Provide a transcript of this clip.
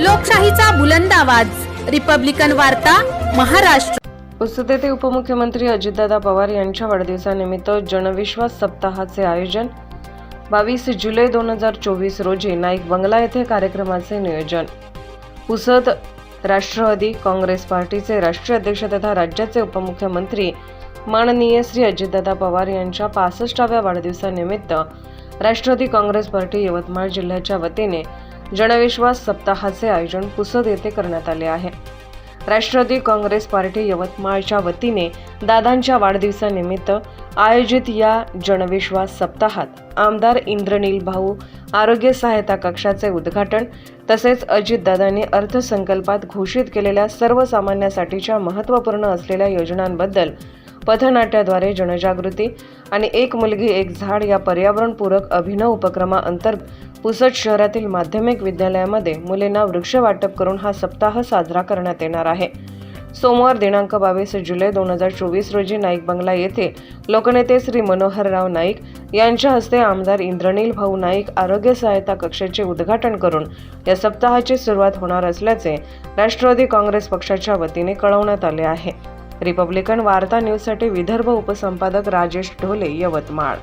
लोकशाहीचा बुलंद आवाज. रिपब्लिकन वार्ता महाराष्ट्र. पुसद उपमुख्यमंत्री अजितदादा पवार यांच्या वाढदिवसानिमित्त जनविश्वास सप्ताहाचे आयोजन. बावीस जुलै दोन हजार चोवीस रोजी नाईक बंगला येथे कार्यक्रमाचे नियोजन. पुसद राष्ट्रवादी काँग्रेस पार्टीचे राष्ट्रीय अध्यक्ष तथा राज्याचे उपमुख्यमंत्री माननीय श्री अजितदादा पवार यांच्या पासष्टाव्या वाढदिवसानिमित्त राष्ट्रवादी काँग्रेस पार्टी यवतमाळ जिल्ह्याच्या वतीने जनविश्वास सप्ताहाचे आयोजन पुसद येथे करण्यात आले आहे. राष्ट्रवादी काँग्रेस पार्टी यवतमाळच्या वतीने दादांच्या वाढदिवसानिमित्त आयोजित या जनविश्वास सप्ताहात आमदार इंद्रनील भाऊ आरोग्य सहायता कक्षाचे उद्घाटन तसेच अजितदादांनी अर्थसंकल्पात घोषित केलेल्या सर्वसामान्यांसाठीच्या महत्त्वपूर्ण असलेल्या योजनांबद्दल पथनाट्याद्वारे जनजागृती आणि एक मुलगी एक झाड या पर्यावरणपूरक अभिनव उपक्रमाअंतर्गत पुसद शहरातील माध्यमिक विद्यालयामध्ये मुलींना वृक्ष वाटप करून हा सप्ताह साजरा करण्यात येणार आहे. सोमवार दिनांक बावीस जुलै दोन हजार चोवीस रोजी नाईक बंगला येथे लोकनेते श्री मनोहरराव नाईक यांच्या हस्ते आमदार इंद्रनील भाऊ नाईक आरोग्य सहायता कक्षाचे उद्घाटन करून या सप्ताहाची सुरुवात होणार असल्याचे राष्ट्रवादी काँग्रेस पक्षाच्या वतीने कळवण्यात आले आहे. रिपब्लिकन वार्ता न्यूजसाठी विदर्भ उपसंपादक राजेश ढोले यवतमाळ.